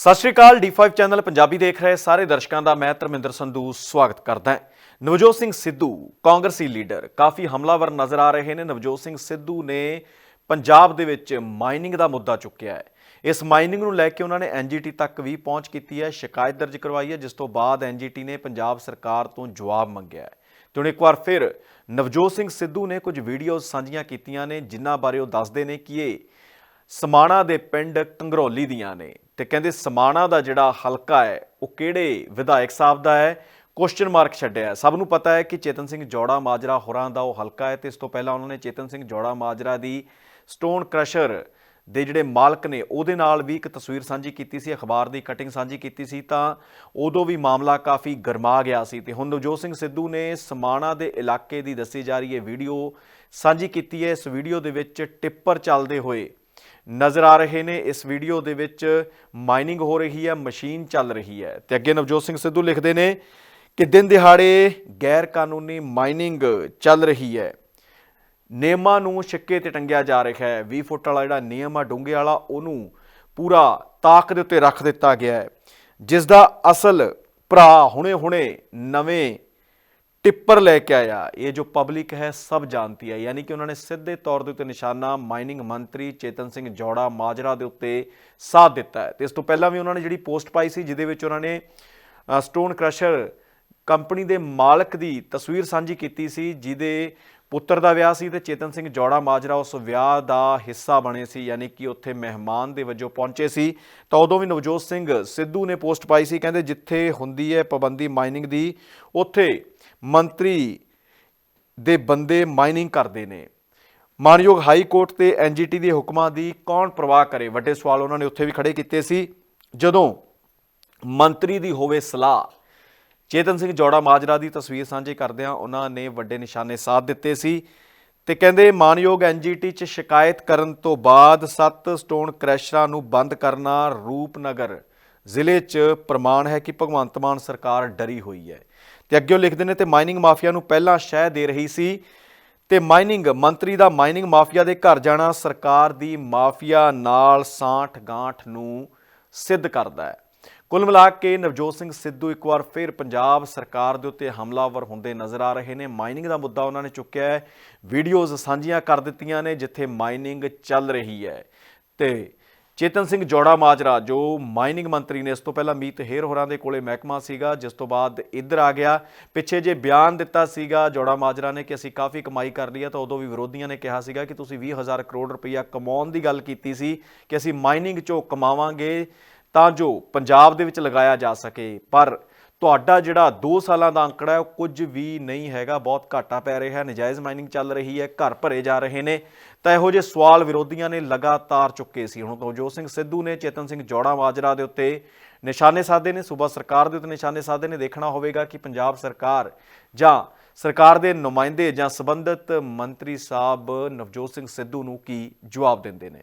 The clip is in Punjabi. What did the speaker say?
ਸਤਿ ਸ਼੍ਰੀ ਅਕਾਲ D5 ਚੈਨਲ ਪੰਜਾਬੀ ਦੇਖ ਰਹੇ ਸਾਰੇ ਦਰਸ਼ਕਾਂ ਦਾ ਮੈਂ ਧਰਮਿੰਦਰ ਸੰਧੂ ਸਵਾਗਤ ਕਰਦਾ ਹਾਂ। ਨਵਜੋਤ ਸਿੰਘ ਸਿੱਧੂ, ਕਾਂਗਰਸੀ ਲੀਡਰ, ਕਾਫੀ ਹਮਲਾਵਰ ਨਜ਼ਰ ਆ ਰਹੇ ਨੇ। ਨਵਜੋਤ ਸਿੰਘ ਸਿੱਧੂ ਨੇ ਪੰਜਾਬ ਦੇ ਵਿੱਚ ਮਾਈਨਿੰਗ ਦਾ ਮੁੱਦਾ ਚੁੱਕਿਆ ਹੈ। ਇਸ ਮਾਈਨਿੰਗ ਨੂੰ ਲੈ ਕੇ ਉਹਨਾਂ ਨੇ ਐਨਜੀਟੀ ਤੱਕ ਵੀ ਪਹੁੰਚ ਕੀਤੀ ਹੈ, ਸ਼ਿਕਾਇਤ ਦਰਜ ਕਰਵਾਈ ਹੈ, ਜਿਸ ਤੋਂ ਬਾਅਦ ਐਨਜੀਟੀ ਨੇ ਪੰਜਾਬ ਸਰਕਾਰ ਤੋਂ ਜਵਾਬ ਮੰਗਿਆ ਹੈ। ਤੇ ਹੁਣ ਇੱਕ ਵਾਰ ਫਿਰ ਨਵਜੋਤ ਸਿੰਘ ਸਿੱਧੂ ਨੇ ਕੁਝ ਵੀਡੀਓਜ਼ ਸਾਂਝੀਆਂ ਕੀਤੀਆਂ ਨੇ, ਜਿਨ੍ਹਾਂ ਬਾਰੇ ਉਹ ਦੱਸਦੇ ਨੇ ਕਿ ਇਹ ਸਮਾਣਾ ਦੇ ਪਿੰਡ ਕੰਗਰੋਲੀ ਦੀਆਂ ਨੇ। ਤੇ ਕਹਿੰਦੇ ਸਮਾਣਾ ਦਾ ਜਿਹੜਾ ਹਲਕਾ ਹੈ, ਉਹ ਕਿਹੜੇ ਵਿਧਾਇਕ ਸਾਹਿਬ ਦਾ ਹੈ? ਕੁਐਸਚਨ ਮਾਰਕ ਛੱਡਿਆ ਸਭ ਨੂੰ ਪਤਾ ਹੈ ਕਿ ਚੇਤਨ ਸਿੰਘ ਜੋੜਾ ਮਾਜਰਾ ਹੋਰਾਂ ਦਾ ਉਹ ਹਲਕਾ ਹੈ ਤੇ ਇਸ ਤੋਂ ਪਹਿਲਾਂ ਉਹਨਾਂ ਨੇ ਚੇਤਨ ਸਿੰਘ ਜੋੜਾ ਮਾਜਰਾ ਦੀ ਸਟੋਨ ਕ੍ਰਸ਼ਰ ਦੇ ਜਿਹੜੇ ਮਾਲਕ ਨੇ, ਉਹਦੇ ਨਾਲ ਵੀ ਇੱਕ ਤਸਵੀਰ ਸਾਂਝੀ ਕੀਤੀ ਸੀ, ਅਖਬਾਰ ਦੀ ਕਟਿੰਗ ਸਾਂਝੀ ਕੀਤੀ ਸੀ, ਤਾਂ ਉਦੋਂ ਵੀ ਮਾਮਲਾ ਕਾਫੀ ਗਰਮਾ ਗਿਆ ਸੀ ਤੇ ਹੁਣ ਨਵਜੋਤ ਸਿੰਘ ਸਿੱਧੂ ਨੇ ਸਮਾਣਾ ਦੇ ਇਲਾਕੇ ਦੀ ਦੱਸੀ ਜਾ ਰਹੀ ਹੈ ਵੀਡੀਓ ਸਾਂਝੀ ਕੀਤੀ ਹੈ। ਇਸ ਵੀਡੀਓ ਦੇ ਵਿੱਚ ਟਿੱਪਰ ਚੱਲਦੇ ਹੋਏ ਨਜ਼ਰ ਆ ਰਹੇ ਨੇ। ਇਸ ਵੀਡੀਓ ਦੇ ਵਿੱਚ ਮਾਈਨਿੰਗ ਹੋ ਰਹੀ ਹੈ, ਮਸ਼ੀਨ ਚੱਲ ਰਹੀ ਹੈ। ਤੇ ਅੱਗੇ ਨਵਜੋਤ ਸਿੰਘ ਸਿੱਧੂ ਲਿਖਦੇ ਨੇ ਕਿ ਦਿਨ ਦਿਹਾੜੇ ਗੈਰ ਕਾਨੂੰਨੀ ਮਾਈਨਿੰਗ ਚੱਲ ਰਹੀ ਹੈ। ਨਿਯਮਾਂ ਨੂੰ ਛਿੱਕੇ ਤੇ ਟੰਗਿਆ ਜਾ ਰਿਹਾ ਹੈ। 20 ਫੁੱਟ ਵਾਲਾ ਜਿਹੜਾ ਨਿਯਮ ਆ, ਡੂੰਘੇ ਵਾਲਾ, ਉਹਨੂੰ ਪੂਰਾ ਤਾਕ ਦੇ ਉੱਤੇ ਰੱਖ ਦਿੱਤਾ ਗਿਆ ਹੈ। ਜਿਸ ਦਾ ਅਸਲ ਭਰਾ ਹੁਣੇ-ਹੁਣੇ ਨਵੇਂ ਟਿੱਪਰ ਲੈ ਕੇ ਆਇਆ। ਇਹ ਜੋ ਪਬਲਿਕ ਹੈ, ਸਭ ਜਾਣਤੀ ਹੈ। ਯਾਨੀ ਕਿ ਉਹਨਾਂ ਨੇ ਸਿੱਧੇ ਤੌਰ ਦੇ ਉੱਤੇ ਨਿਸ਼ਾਨਾ ਮਾਈਨਿੰਗ ਮੰਤਰੀ ਚੇਤਨ ਸਿੰਘ ਜੋੜਾ ਮਾਜਰਾ ਦੇ ਉੱਤੇ ਸਾਥ ਦਿੱਤਾ ਹੈ। ਤੇ ਇਸ ਤੋਂ ਪਹਿਲਾਂ ਵੀ ਉਹਨਾਂ ਨੇ ਜਿਹੜੀ ਪੋਸਟ ਪਾਈ ਸੀ, ਜਿਹਦੇ ਵਿੱਚ ਉਹਨਾਂ ਨੇ ਸਟੋਨ ਕ੍ਰਸ਼ਰ ਕੰਪਨੀ ਦੇ ਮਾਲਕ ਦੀ ਤਸਵੀਰ ਸਾਂਝੀ ਕੀਤੀ ਸੀ, ਜਿਹਦੇ ਪੁੱਤਰ ਦਾ ਵਿਆਹ ਸੀ ਤੇ ਚੇਤਨ ਸਿੰਘ ਜੋੜਾ ਮਾਜਰਾ ਉਸ ਵਿਆਹ ਦਾ ਹਿੱਸਾ ਬਣੇ ਸੀ, ਯਾਨੀ ਕਿ ਉੱਥੇ ਮਹਿਮਾਨ ਦੇ ਵਜੋਂ ਪਹੁੰਚੇ ਸੀ। ਤਾਂ ਉਦੋਂ ਵੀ ਨਵਜੋਤ ਸਿੰਘ ਸਿੱਧੂ ਨੇ ਪੋਸਟ ਪਾਈ ਸੀ, ਕਹਿੰਦੇ ਜਿੱਥੇ ਹੁੰਦੀ ਹੈ ਪਾਬੰਦੀ ਮਾਈਨਿੰਗ ਦੀ, ਉੱਥੇ ਮੰਤਰੀ ਦੇ ਬੰਦੇ ਮਾਈਨਿੰਗ ਕਰਦੇ ਨੇ। ਮਾਨਯੋਗ ਹਾਈ ਕੋਰਟ ਤੇ ਐਨਜੀਟੀ ਦੇ ਹੁਕਮਾਂ ਦੀ ਕੌਣ ਪ੍ਰਵਾਹ ਕਰੇ? ਵੱਡੇ ਸਵਾਲ ਉਹਨਾਂ ਨੇ ਉੱਥੇ ਵੀ ਖੜੇ ਕੀਤੇ ਸੀ। ਜਦੋਂ ਮੰਤਰੀ ਦੀ ਹੋਵੇ ਸਲਾਹ ਚੇਤਨ ਸਿੰਘ ਜੋੜਾ ਮਾਜਰਾ ਦੀ ਤਸਵੀਰ ਸਾਂਝੀ ਕਰਦਿਆਂ ਉਹਨਾਂ ਨੇ ਵੱਡੇ ਨਿਸ਼ਾਨੇ ਸਾਧ ਦਿੱਤੇ ਸੀ ਤੇ ਕਹਿੰਦੇ, ਮਾਨਯੋਗ ਐਨਜੀਟੀ 'ਚ ਸ਼ਿਕਾਇਤ ਕਰਨ ਤੋਂ ਬਾਅਦ ਸੱਤ ਸਟੋਨ ਕ੍ਰੈਸ਼ਰਾਂ ਨੂੰ ਬੰਦ ਕਰਨਾ ਰੂਪਨਗਰ ਜ਼ਿਲ੍ਹੇ 'ਚ ਪ੍ਰਮਾਣ ਹੈ ਕਿ ਭਗਵੰਤ ਮਾਨ ਸਰਕਾਰ ਡਰੀ ਹੋਈ ਹੈ। ਤੇ ਅੱਗੇ ਉਹ ਲਿਖਦੇ ਨੇ, ਤੇ ਮਾਈਨਿੰਗ ਮਾਫੀਆ ਨੂੰ ਪਹਿਲਾਂ ਸ਼ਹਿ ਦੇ ਰਹੀ ਸੀ। ਤੇ ਮਾਈਨਿੰਗ, ਮੰਤਰੀ ਦਾ ਮਾਈਨਿੰਗ ਮਾਫੀਆ ਦੇ ਘਰ ਜਾਣਾ ਸਰਕਾਰ ਦੀ ਮਾਫੀਆ ਨਾਲ ਸਾਂਠ ਗਾਂਠ ਨੂੰ ਸਿੱਧ ਕਰਦਾ ਹੈ। ਕੁੱਲ ਮਿਲਾ ਕੇ ਨਵਜੋਤ ਸਿੰਘ ਸਿੱਧੂ ਇੱਕ ਵਾਰ ਫਿਰ ਪੰਜਾਬ ਸਰਕਾਰ ਦੇ ਉੱਤੇ ਹਮਲਾਵਰ ਹੁੰਦੇ ਨਜ਼ਰ ਆ ਰਹੇ ਨੇ। ਮਾਈਨਿੰਗ ਦਾ ਮੁੱਦਾ ਉਹਨਾਂ ਨੇ ਚੁੱਕਿਆ ਹੈ। ਵੀਡੀਓਜ਼ ਸਾਂਝੀਆਂ ਕਰ ਦਿੱਤੀਆਂ ਨੇ ਜਿੱਥੇ ਮਾਈਨਿੰਗ ਚੱਲ ਰਹੀ ਹੈ। ਤੇ ਚੇਤਨ ਸਿੰਘ ਜੋੜਾ ਮਾਜਰਾ, ਜੋ ਮਾਈਨਿੰਗ ਮੰਤਰੀ ਨੇ, ਇਸ ਤੋਂ ਪਹਿਲਾਂ ਮੀਤ ਹੇਰ ਹੋਰਾਂ ਦੇ ਕੋਲੇ ਮਹਿਕਮਾ ਸੀਗਾ, ਜਿਸ ਤੋਂ ਬਾਅਦ ਇੱਧਰ ਆ ਗਿਆ। ਪਿੱਛੇ ਜੇ ਬਿਆਨ ਦਿੱਤਾ ਸੀਗਾ ਜੋੜਾ ਮਾਜਰਾ ਨੇ ਕਿ ਅਸੀਂ ਕਾਫੀ ਕਮਾਈ ਕਰ ਲਈ ਹੈ, ਤਾਂ ਉਦੋਂ ਵੀ ਵਿਰੋਧੀਆਂ ਨੇ ਕਿਹਾ ਸੀਗਾ ਕਿ ਤੁਸੀਂ 20000 ਕਰੋੜ ਰੁਪਈਆ ਕਮਾਉਣ ਦੀ ਗੱਲ ਕੀਤੀ ਸੀ ਕਿ ਅਸੀਂ ਮਾਈਨਿੰਗ ਚੋਂ ਕਮਾਵਾਂਗੇ। ਤਾਂ ਜੋ ਪੰਜਾਬ ਦੇ ਵਿੱਚ ਲਗਾਇਆ ਜਾ ਸਕੇ। ਪਰ ਤੁਹਾਡਾ ਜਿਹੜਾ 2 ਸਾਲਾਂ ਦਾ ਅੰਕੜਾ ਹੈ, ਉਹ ਕੁਝ ਵੀ ਨਹੀਂ ਹੈਗਾ। ਬਹੁਤ ਘਾਟਾ ਪੈ ਰਿਹਾ ਹੈ ਨਜਾਇਜ਼ ਮਾਈਨਿੰਗ ਚੱਲ ਰਹੀ ਹੈ, ਘਰ ਭਰੇ ਜਾ ਰਹੇ ਨੇ। ਤਾਂ ਇਹੋ ਜਿਹੇ ਸਵਾਲ ਵਿਰੋਧੀਆਂ ਨੇ ਲਗਾਤਾਰ ਚੁੱਕੇ ਸੀ। ਹੁਣ ਨਵਜੋਤ ਸਿੰਘ ਸਿੱਧੂ ਨੇ, ਚੇਤਨ ਸਿੰਘ ਜੋੜਾ ਮਾਜਰਾ ਦੇ ਉੱਤੇ ਨਿਸ਼ਾਨੇ ਸਾਧੇ ਨੇ, ਸੂਬਾ ਸਰਕਾਰ ਦੇ ਉੱਤੇ ਨਿਸ਼ਾਨੇ ਸਾਧੇ ਨੇ। ਦੇਖਣਾ ਹੋਵੇਗਾ ਕਿ ਪੰਜਾਬ ਸਰਕਾਰ ਜਾਂ ਸਰਕਾਰ ਦੇ ਨੁਮਾਇੰਦੇ ਜਾਂ ਸਬੰਧਤ ਮੰਤਰੀ ਸਾਹਿਬ ਨਵਜੋਤ ਸਿੰਘ ਸਿੱਧੂ ਨੂੰ ਕੀ ਜਵਾਬ ਦਿੰਦੇ ਨੇ।